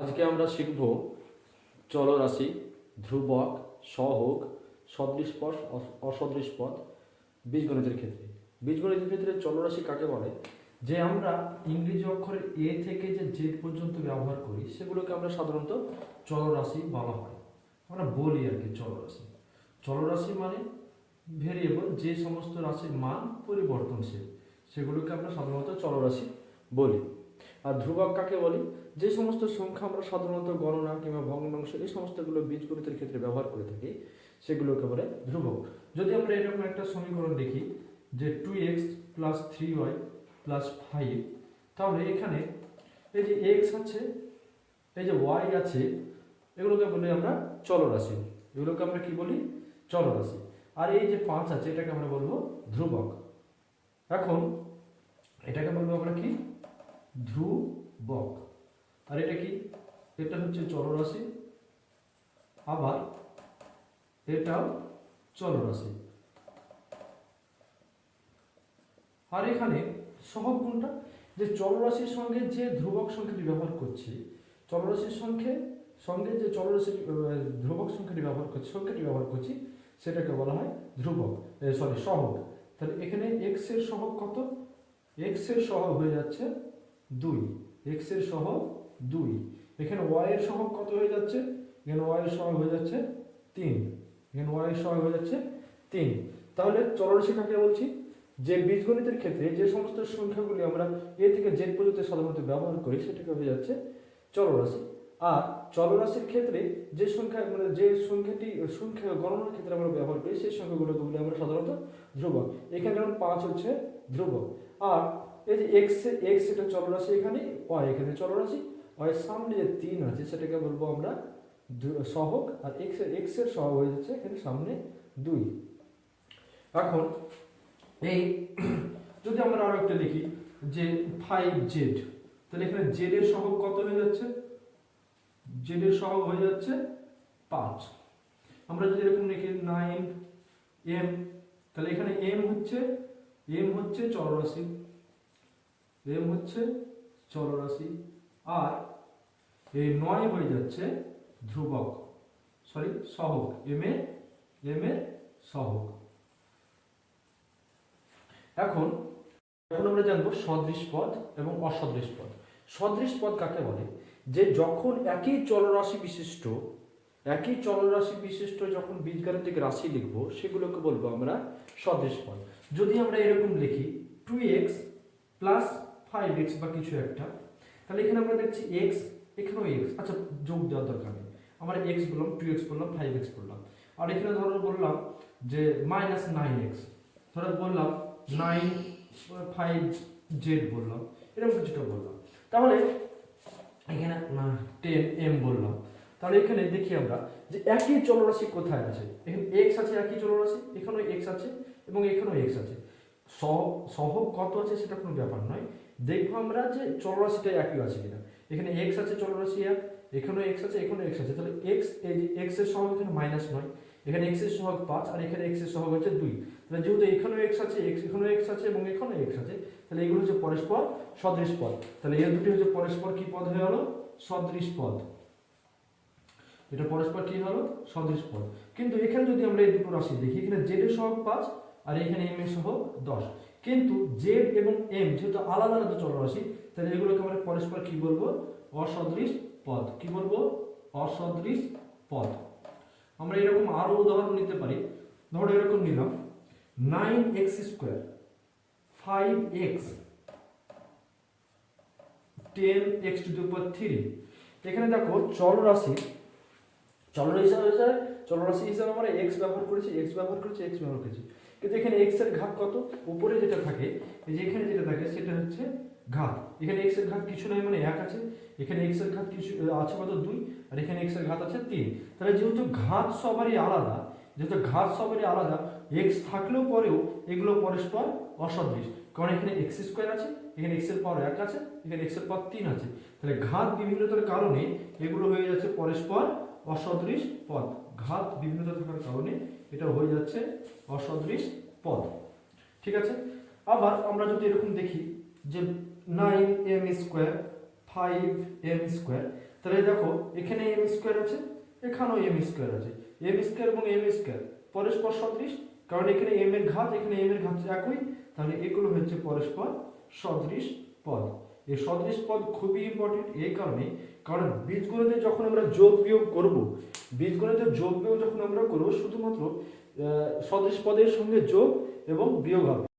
আজকে আমরা শিখব চলরাশি, ধ্রুবক, সহগ, সদৃশ পদ অসদৃশ পদ, বীজগণিতের ক্ষেত্রে। বীজগণিতের ক্ষেত্রে চলরাশি কাকে বলে? যে আমরা ইংরেজি অক্ষরের এ থেকে যে জেড পর্যন্ত ব্যবহার করি, সেগুলোকে আমরা সাধারণত চলরাশি বলা হয়। আমরা বলি আর কি চলরাশি। চলরাশি মানে ভেরিয়েবল যে সমস্ত রাশির মান পরিবর্তনশীল, সেগুলোকে আমরা সাধারণত চলরাশি বলি। আর ধ্রুবক কাকে বলি? যে সমস্ত সংখ্যা আমরা সাধারণত গণনা কিংবা ভগ্নাংশ এই সমস্তগুলো বীজগণিতের ক্ষেত্রে ব্যবহার করে থাকি, সেগুলোকে বলে ধ্রুবক। যদি আমরা এরকম একটা সমীকরণ দেখি যে two x plus three y plus five তাহলে এখানে এই যে এক্স আছে, এই যে ওয়াই আছে, এগুলোকে বলি আমরা চলরাশি। এগুলোকে আমরা কি বলি? চলরাশি। আর এই যে পাঁচ আছে, এটাকে আমরা বলব ধ্রুবক। এখন এটাকে বলব আমরা কি? ধ্রুবক। আর এটা কি? এটা হচ্ছে চলরাশি। আবার এটাও চলরাশি। আর এখানে সহগ যে চলরাশির সঙ্গে যে ধ্রুবক সংখ্যাটি ব্যবহার করছি, চলরাশির সঙ্গে সঙ্গে যে চলরাশি ধ্রুবক সংখ্যাটি ব্যবহার করছি, সংখ্যাটি ব্যবহার করছি, সেটাকে বলা হয় ধ্রুবক সরি সহগ। তাহলে এখানে এক্সের সহগ কত? এক্সের সহগ হয়ে যাচ্ছে দুই। এক্সের সহগ দুই। এখানে ওয়াই এর সহগ কত হয়ে যাচ্ছে? এখানে ওয়াই এর সহগ হয়ে যাচ্ছে তিন। এখানে ওয়াই এর সহগ হয়ে যাচ্ছে তিন। তাহলে চলরাশি কাকে বলছি, যে বীজগণিতের ক্ষেত্রে যে সমস্ত সংখ্যাগুলি আমরা এ থেকে জেড পর্যন্ত সাধারণত ব্যবহার করি, সেটাকে হয়ে যাচ্ছে চলরাশি। আর চলরাশির ক্ষেত্রে যে সংখ্যা মানে যে সংখ্যাটি, সংখ্যা গণনার ক্ষেত্রে আমরা ব্যবহার করি, সেই সংখ্যাগুলোকে বলি আমরা সাধারণত ধ্রুবক। এখানে যেমন পাঁচ হচ্ছে ধ্রুবক। আর এই যে এক্স এক্স এটা চলরাশি এখানে ওয়াই এখানে চলরাশি। ওয়াই সামনে যে তিন আছে সেটাকে বলব আমরা সহগ আর এক্সের এক্সের সহগ হয়ে যাচ্ছে এখানে সামনে দুই। এখন এই যদি আমরা আরও একটা লিখি যে ফাইভ জেড তাহলে এখানে জেড এর সহগ কত হয়ে যাচ্ছে? জেড এর সহগ হয়ে যাচ্ছে পাঁচ। আমরা যদি এরকম লিখি নাইন এম তাহলে এখানে এম হচ্ছে এম হচ্ছে চলরাশি এম হচ্ছে চলরাশি, আর এই নয় হয়ে যাচ্ছে ধ্রুবক সরি সহগ এম এ এম এর সহগ। এখন এখন আমরা জানব সদৃশ পদ এবং অসদৃশ পদ। সদৃশ পদ কাকে বলে? যে যখন একই চলরাশি বিশিষ্ট, একই চলরাশি বিশিষ্ট যখন বীজগাণিতিক রাশি লিখব, সেগুলোকে বলব আমরা সদৃশ পদ। যদি আমরা এরকম লিখি two x plus five x বা কিছু একটা, তাহলে এখানে আমরা দেখছি এক্স এখানেও এক্স আচ্ছা যোগ দেওয়ার দরকার নেই। আমরা এক্স বললাম টু এক্স বললাম ফাইভ এক্স বললাম। আর এখানে ধরো বললাম যে মাইনাস নাইন এক্স ধরো বললাম নাইন ফাইভ জেড বললাম। এরকম কিছুটা বললাম। তাহলে এখানে টেন এম বললাম। তাহলে এখানে দেখি আমরা যে একই চলরাশি কোথায় আছে? এখানে এক্স আছে, একই চলরাশি, এখানেও এক্স আছে এবং এখানেও এক্স আছে। সহ সহগ কত আছে সেটা কোনো ব্যাপার নয়। দেখব আমরা যে চলরাশিটা একই আছে কিনা। এখানে এক্স আছে চলরাশি এক, এখানেও এক্স আছে, এখানেও এক্স আছে। তাহলে এক্স এক্সের সহগ এখানে মাইনাস নয়। এখানে এক্সের সহগ পাঁচ আর এখানে এক্সের সহগ হচ্ছে দুই। তাহলে যেহেতু এখানেও এক্স আছে এক্স এখানেও এক্স আছে এবং এখানেও এক্স আছে, তাহলে এগুলো হচ্ছে পরস্পর সদৃশ পদ। তাহলে এর দুটি হচ্ছে পরস্পর কি পদ হয়ে হলো সদৃশ পদ। এটা পরস্পর কি হলো? সদৃশ পদ। কিন্তু এখানে যদি আমরা এই দুটো রাশি দেখি, এখানে জেড এর সহগ পাঁচ আর এখানে এম এর সহগ দশ। কিন্তু জেড এবং এম যেহেতু আলাদা আলাদা চলরাশি, তাহলে এগুলোকে আমরা পরস্পর কি বলব? অসদৃশ পদ। কি বলব? অসদৃশ পদ। আমরা এরকম আরও উদাহরণ নিতে পারি। ধরো এরকম নিলাম। Nine x square, five x, ten x to the power three. এখানে দেখো চলরাশি। চলরাশি হিসাবে চলরাশি হিসাবে আমরা এক্স ব্যবহার করেছি এক্স ব্যবহার করেছি এক্স ব্যবহার করেছি। কিন্তু এখানে এক্সের ঘাত কত? উপরে যেটা থাকে, এই যে এখানে যেটা থাকে, সেটা হচ্ছে ঘাত। এখানে এক্সের ঘাত কিছু নয় মানে এক আছে, এখানে এক্সের ঘাত কিছু আছে কত? দুই। আর এখানে এক্সের ঘাত আছে তিন। তাহলে যেহেতু ঘাত সবারই আলাদা, যেহেতু ঘাত সবারই আলাদা এক্স থাকলেও পরেও এগুলো পরস্পর অসদৃশ। কারণ এখানে এক্স স্কোয়ার আছে, এখানে এক্সের পাওয়ার এক আছে, এখানে এক্সের পাওয়ার তিন আছে। তাহলে ঘাত বিভিন্নতার কারণে এগুলো হয়ে যাচ্ছে পরস্পর অসদৃশ পদ ঘাত বিভিন্নতা থাকার কারণে এটা হয়ে যাচ্ছে অসদৃশ পদ। ঠিক আছে? আবার আমরা যদি এরকম দেখি যে nine m square five m square তাহলে দেখো, এখানে এম স্কোয়ার আছে, এখানেও এম স্কোয়ার আছে। এম স্কোয়ার এবং এম স্কোয়ার পরস্পর সদৃশ, কারণ এখানে এম এর ঘাত, এখানে এম এর ঘাত একই, তাহলে এগুলো হচ্ছে পরস্পর সদৃশ পদ। এই সদৃশ পদ খুবই ইম্পর্টেন্ট এই কারণে কারণ বীজগণিতে যখন আমরা যোগ বিয়োগ করব, বীজগণিতে যোগ বিয়োগ যখন আমরা করব, শুধুমাত্র সদৃশ পদের সঙ্গে যোগ এবং বিয়োগ হবে।